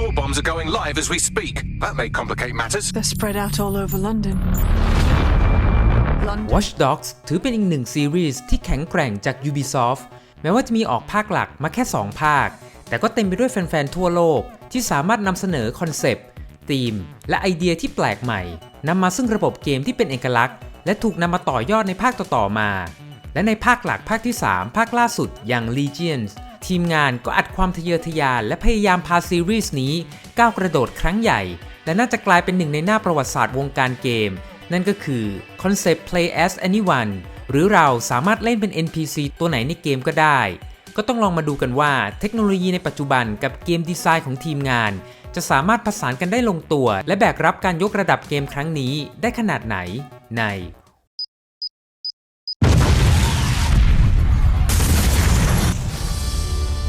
More bombs are going live as we speak. That may complicate matters. They're spread out all over London. London. Watch Dogs ถือเป็นอีกหนึ่งซีรีส์ที่แข็งแกร่งจาก Ubisoft แม้ว่าจะมีออกภาคหลักมาแค่ 2 ภาค แต่ก็เต็มไปด้วยแฟนๆ ทั่วโลก ที่สามารถนำเสนอคอนเซปต์ธีม และไอเดียที่แปลกใหม่นำมาซึ่งระบบเกมที่เป็นเอกลักษณ์ และถูกนำมาต่อยอดในภาคต่อๆมา และในภาคหลักภาคที่ 3 ภาคล่าสุดอย่าง Legions ทีมงานก็อัดความทะเยอทะยานและพยายามพาซีรีส์นี้ก้าวกระโดดครั้งใหญ่ และน่าจะกลายเป็นหนึ่งในหน้าประวัติศาสตร์วงการเกม นั่นก็คือคอนเซปต์ play as anyone หรือเราสามารถเล่นเป็น NPC ตัวไหนในเกมก็ได้ ก็ต้องลองมาดูกันว่าเทคโนโลยีในปัจจุบันกับเกมดีไซน์ของทีมงาน จะสามารถผสานกันได้ลงตัว และแบกรับการยกระดับเกมครั้งนี้ได้ขนาดไหนใน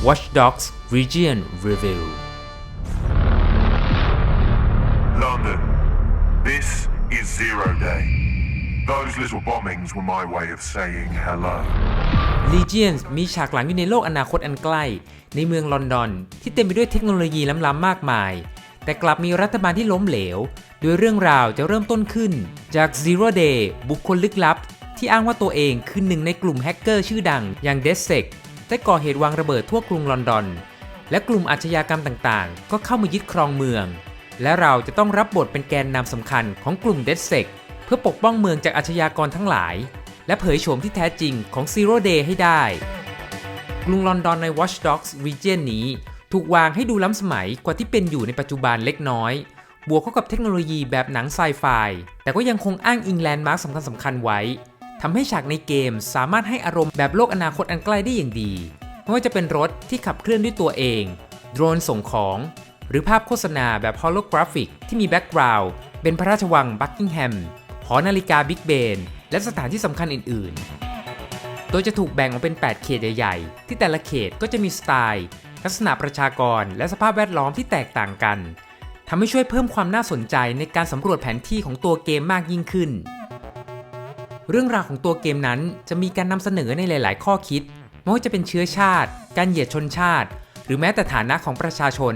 Watch Dogs Region Review London. This is zero day. Those little bombings were my way of saying hello. Legions มีฉากหลังอยู่ในโลกอนาคตอันใกล้ ในเมืองลอนดอน ที่เต็มไปด้วยเทคโนโลยีล้ำๆมากมาย แต่กลับมีรัฐบาลที่ล้มเหลว โดยเรื่องราวจะเริ่มต้นขึ้น จาก Zero Day บุคคลลึกลับ ที่อ้างว่าตัวเองคือหนึ่งในกลุ่มแฮกเกอร์ชื่อดังอย่าง d e s e c ได้ก่อเหตุวางระเบิดทั่วกรุงลอนดอน และกลุ่มอาชญากรรมต่างๆ ก็เข้ามายึดครองเมือง และเราจะต้องรับบทเป็นแกนนำสำคัญของกลุ่ม d e s e c เพื่อปกป้องเมืองจากอาชญากรทั้งหลาย และเผยโฉมที่แท้จริงของ Zero Day ให้ได้ กรุงลอนดอนใน Watch Dogs Region นี้ถูกวางให้ดูล้ำสมัยกว่าที่เป็นอยู่ในปัจจุบันเล็กน้อย บวกเข้ากับเทคโนโลยีแบบหนังไซไฟ แต่ก็ยังคงอ้างอิงแลนด์มาร์คสำคัญๆไว้ ทำให้ฉากในเกมสามารถให้อารมณ์แบบโลกอนาคตอันใกล้ได้อย่างดี ไม่ว่าจะเป็นรถที่ขับเคลื่อนด้วยตัวเอง โดรนส่งของ หรือภาพโฆษณาแบบฮอลโลกราฟิกที่มีแบ็กกราวด์เป็นพระราชวังบักกิงแฮม หอนาฬิกาบิ๊กเบน และสถานที่สำคัญอื่น ๆ โดยจะถูกแบ่งออกเป็น 8 เขตใหญ่ๆ ที่แต่ละเขตก็จะมีสไตล์ ลักษณะประชากร และสภาพแวดล้อมที่แตกต่างกันทำให้ช่วยเพิ่มความน่าสนใจในการสำรวจแผนที่ของตัวเกมมากยิ่งขึ้น เรื่องราวของตัวเกมนั้นจะมีการนำเสนอในหลาย ๆ ข้อคิดไม่ว่าจะเป็นเชื้อชาติ การเหยียดชนชาติ หรือแม้แต่ฐานะของประชาชน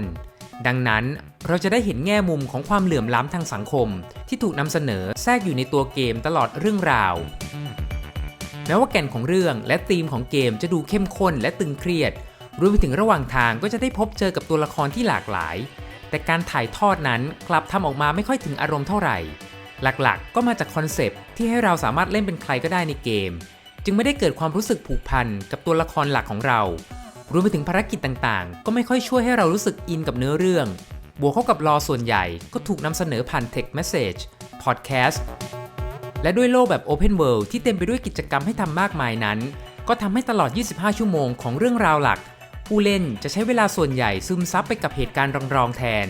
ดังนั้นเราจะได้เห็นแง่มุมของความเหลื่อมล้ำทางสังคม ที่ถูกนำเสนอแทรกอยู่ในตัวเกมตลอดเรื่องราว แม้ว่าแก่นของเรื่องและธีมของเกมจะดูเข้มข้นและตึงเครียด รวมไปถึงระหว่างทางก็จะได้พบเจอกับตัวละครที่หลากหลาย แต่การถ่ายทอดนั้นกลับทำออกมาไม่ค่อยถึงอารมณ์เท่าไหร่ หลักๆก็มาจากคอนเซปที่ให้เราสามารถเล่นเป็นใครก็ได้ในเกม จึงไม่ได้เกิดความรู้สึกผูกพันกับตัวละครหลักของเรา รวมไปถึงภารกิจต่างๆ ก็ไม่ค่อยช่วยให้เรารู้สึกอินกับเนื้อเรื่อง บวกเข้ากับรอส่วนใหญ่ก็ถูกนำเสนอผ่าน text message podcast และด้วยโลกแบบ Open World ที่เต็มไปด้วยกิจกรรมให้ทำมากมายนั้น ก็ทำให้ตลอด 25 ชั่วโมงของเรื่องราวหลัก ผู้เล่นจะใช้เวลาส่วนใหญ่ซึมซับไปกับเหตุการณ์รองๆแทน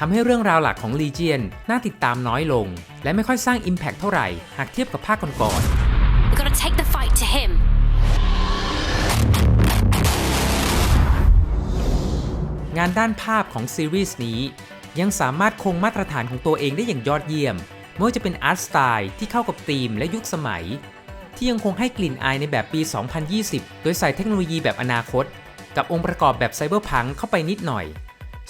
ทำให้เรื่องราวหลักของ Legion น่าติดตามน้อยลง และไม่ค่อยสร้าง Impact เท่าไหร่หากเทียบกับภาคก่อนๆ We gotta take the fight to him. งานด้านภาพของซีรีส์นี้ ยังสามารถคงมาตรฐานของตัวเองได้อย่างยอดเยี่ยมไม่ว่าจะเป็นอาร์ตสไตล์ที่เข้ากับธีมและยุคสมัย ที่ยังคงให้กลิ่นอายในแบบปี 2020 โดยใส่เทคโนโลยีแบบอนาคต กับองค์ประกอบแบบไซเบอร์พังเข้าไปนิดหน่อย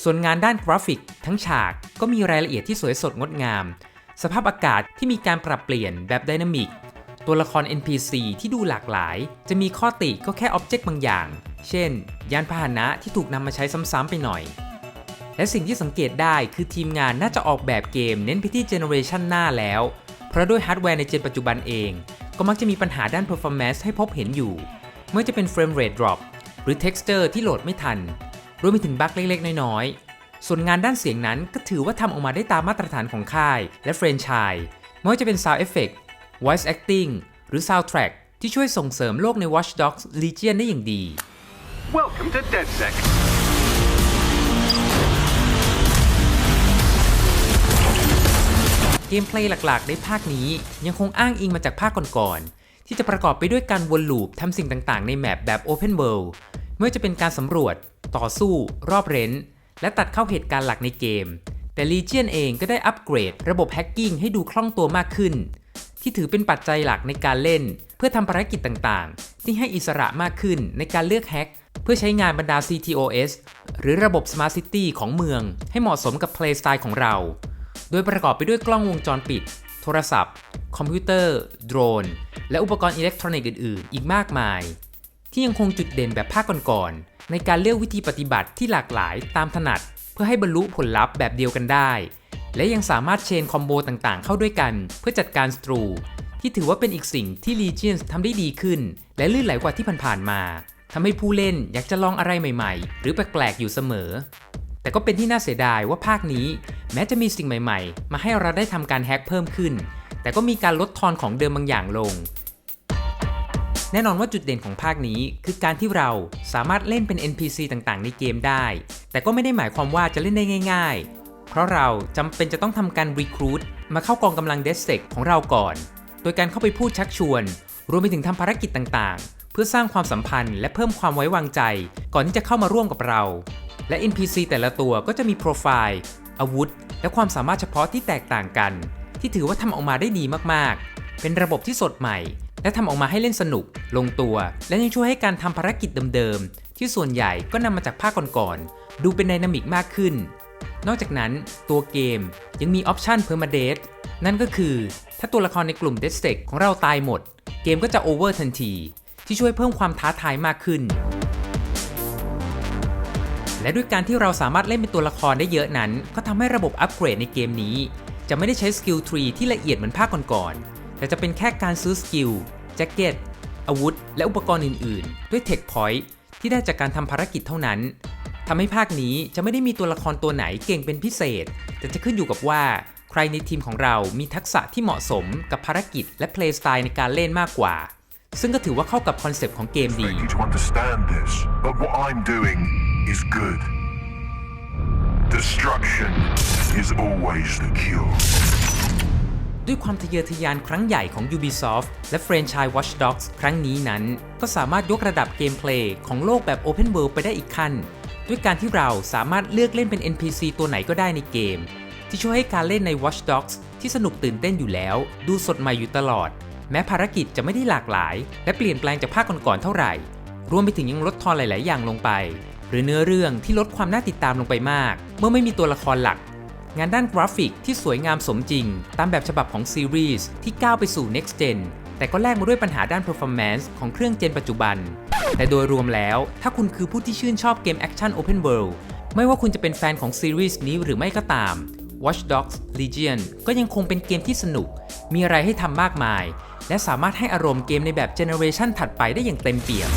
ส่วนงานด้านกราฟิก ทั้งฉากก็มีรายละเอียดที่สวยสดงดงาม สภาพอากาศที่มีการปรับเปลี่ยนแบบไดนามิก ตัวละคร NPC ที่ดูหลากหลาย จะมีข้อติก็แค่อ็อบเจกต์บางอย่าง เช่น ยานพาหนะที่ถูกนำมาใช้ซ้ำๆไปหน่อย และสิ่งที่สังเกตได้คือทีมงานน่าจะออกแบบเกมเน้นไปที่เจเนอเรชันหน้าแล้ว เพราะด้วยฮาร์ดแวร์ในเจนปัจจุบันเอง ก็มักจะมีปัญหาด้าน performance ให้พบเห็นอยู่ เมื่อจะเป็น frame rate drop หรือ texture ที่โหลดไม่ทัน รวมไปถึงบั๊กเล็กๆ น้อยๆ ส่วนงานด้านเสียงนั้นก็ถือว่าทำออกมาได้ตามมาตรฐานของค่าย และแฟรนไชส์ไม่ว่าจะเป็น sound effect voice acting หรือ soundtrack ที่ช่วยส่งเสริมโลกใน Watch Dogs Legion ได้อย่างดี Welcome to DedSec. เกมเพลย์หลักๆ ในภาคนี้ยังคงอ้างอิงมาจากภาคก่อนๆ ที่จะประกอบไปด้วยการวนลูปทำสิ่งต่างๆ ในแมปแบบ Open World ไม่ว่าจะเป็นการสำรวจ ต่อสู้ รอบเร้น และตัดเข้าเหตุการณ์หลักในเกม แต่ Legion เองก็ได้อัปเกรด ระบบแฮกกิ้งให้ดูคล่องตัวมากขึ้น ที่ถือเป็นปัจจัยหลักในการเล่น เพื่อทำภารกิจต่างๆ ที่ให้อิสระมากขึ้นในการเลือกแฮกเพื่อใช้งานบรรดา CTOS หรือระบบ Smart City ของเมือง ให้เหมาะสมกับ Play Style ของเรา โดยประกอบไปด้วยกล้องวงจรปิด โทรศัพท์ คอมพิวเตอร์ โดรน และอุปกรณ์อิเล็กทรอนิกส์อื่น ๆ อีกมากมาย ที่ยังคงจุดเด่นแบบภาคก่อนๆในการเลือกวิธีปฏิบัติที่หลากหลายตามถนัด เพื่อให้บรรลุผลลัพธ์แบบเดียวกันได้ และยังสามารถเชนคอมโบต่างๆ เข้าด้วยกัน เพื่อจัดการสตรู ที่ถือว่าเป็นอีกสิ่งที่ Legions ทำได้ดีขึ้น และลื่นไหลกว่าที่ผ่านๆมาทำให้ผู้เล่นอยากจะลองอะไรใหม่ๆ หรือแปลกๆอยู่เสมอ แต่ก็เป็นที่น่าเสียดายว่าภาคนี้ แม้จะมีสิ่งใหม่ ๆ มาให้เราได้ทำการแฮ็กเพิ่มขึ้น แต่ก็มีการลดทอนของเดิมบางอย่างลง แน่นอนว่าจุดเด่นของภาคนี้ คือการที่เราสามารถเล่นเป็น NPC ต่างๆ ในเกมได้ แต่ก็ไม่ได้หมายความว่าจะเล่นได้ง่าย ๆ เพราะเราจำเป็นจะต้องทำการรีครูดมาเข้ากองกำลังเดสเซกของเราก่อน โดยการเข้าไปพูดชักชวน รวมไปถึงทำภารกิจต่างๆ เพื่อสร้างความสัมพันธ์และเพิ่มความไว้วางใจ ก่อนที่จะเข้ามาร่วมกับเรา และ NPC แต่ละตัวก็จะมีโปรไฟล์ อาวุธ และความสามารถเฉพาะที่แตกต่างกัน ที่ถือว่าทำออกมาได้ดีมากๆ เป็นระบบที่สดใหม่ และทำออกมาให้เล่นสนุก ลงตัว และยังช่วยให้การทำภารกิจเดิมๆ ที่ส่วนใหญ่ก็นำมาจากภาคก่อนๆ ดูเป็นไดนามิกมากขึ้น นอกจากนั้นตัวเกมยังมีออปชัน Permadeath นั่นก็คือ ถ้าตัวละครในกลุ่ม d e a d s t a c ของเราตายหมด เกมก็จะ over ทันที ที่ช่วยเพิ่มความท้าทายมากขึ้น และด้วยการที่เราสามารถเล่นเป็นตัวละครได้เยอะนั้น ก็ทำให้ระบบอัปเกรดในเกมนี้ จะไม่ได้ใช้สกิลทรีที่ละเอียดเหมือนภาคก่อนๆ แต่จะเป็นแค่การซื้อสกิลแจ็คเก็ตอาวุธ และอุปกรณ์อื่น ๆ ด้วยเทคพอยต์ที่ได้จากการทำภารกิจเท่านั้นทำให้ภาคนี้จะไม่ได้มีตัวละครตัวไหนเก่งเป็นพิเศษ แต่จะขึ้นอยู่กับว่าใครในทีมของเรามีทักษะที่เหมาะสมกับภารกิจและเพลย์สไตล์ในการเล่นมากกว่า ซึ่งก็ถือว่าเข้ากับคอนเซปต์ของเกมดี Thestruction is always the cure. ด้วยความทะเยอทะยานครั้งใหญ่ของ Ubisoft และแฟรนไชส์ Watch Dogs ครั้งนี้นั้น ก็สามารถยกระดับเกมเพลย์ของโลกแบบ Open World ไปได้อีกขั้น ด้วยการที่เราสามารถเลือกเล่นเป็น NPC ตัวไหนก็ได้ในเกม ที่ช่วยให้การเล่นใน Watch Dogs ที่สนุกตื่นเต้นอยู่แล้ว ดูสดใหม่อยู่ตลอด แม้ภารกิจจะไม่ได้หลากหลาย และเปลี่ยนแปลงจากภาคก่อนๆเท่าไหร่ รวมไปถึงยังลดทอนหลาย ๆ อย่างลงไป หรือเนื้อเรื่องที่ลดความน่าติดตามลงไปมาก เมื่อไม่มีตัวละครหลัก งานด้านกราฟิกที่สวยงามสมจริง ตามแบบฉบับของซีรีส์ที่ก้าวไปสู่ next gen แต่ก็แลกมาด้วยปัญหาด้าน performance ของเครื่องเจนปัจจุบัน แต่โดยรวมแล้ว ถ้าคุณคือผู้ที่ชื่นชอบเกมแอคชั่น Open World ไม่ว่าคุณจะเป็นแฟนของซีรีส์นี้หรือไม่ก็ตาม Watch Dogs Legion ก็ยังคงเป็นเกมที่สนุก มีอะไรให้ทำมากมาย และสามารถให้อารมณ์เกมในแบบเจเนอเรชันถัดไปได้อย่างเต็มเปี่ยม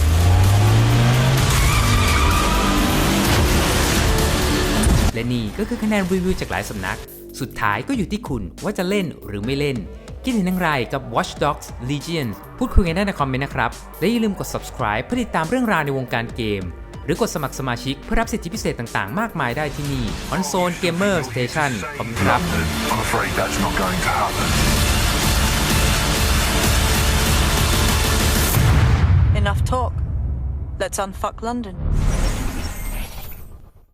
นี่ก็คือคะแนนรีวิวจากหลายสำนัก สุดท้ายก็อยู่ที่คุณว่าจะเล่นหรือไม่เล่น คิดเห็นอย่างไรกับ Watch Dogs Legion พูดคุยกันได้ในคอมเมนต์นะครับ และอย่าลืมกด subscribe เพื่อติดตามเรื่องราวในวงการเกม หรือกดสมัครสมาชิกเพื่อรับสิทธิพิเศษต่างๆ มากมายได้ที่นี่ Console Gamer Station ขอบคุณครับ London, I'm afraid that's not going to happen. Enough talk. Let's unfuck London.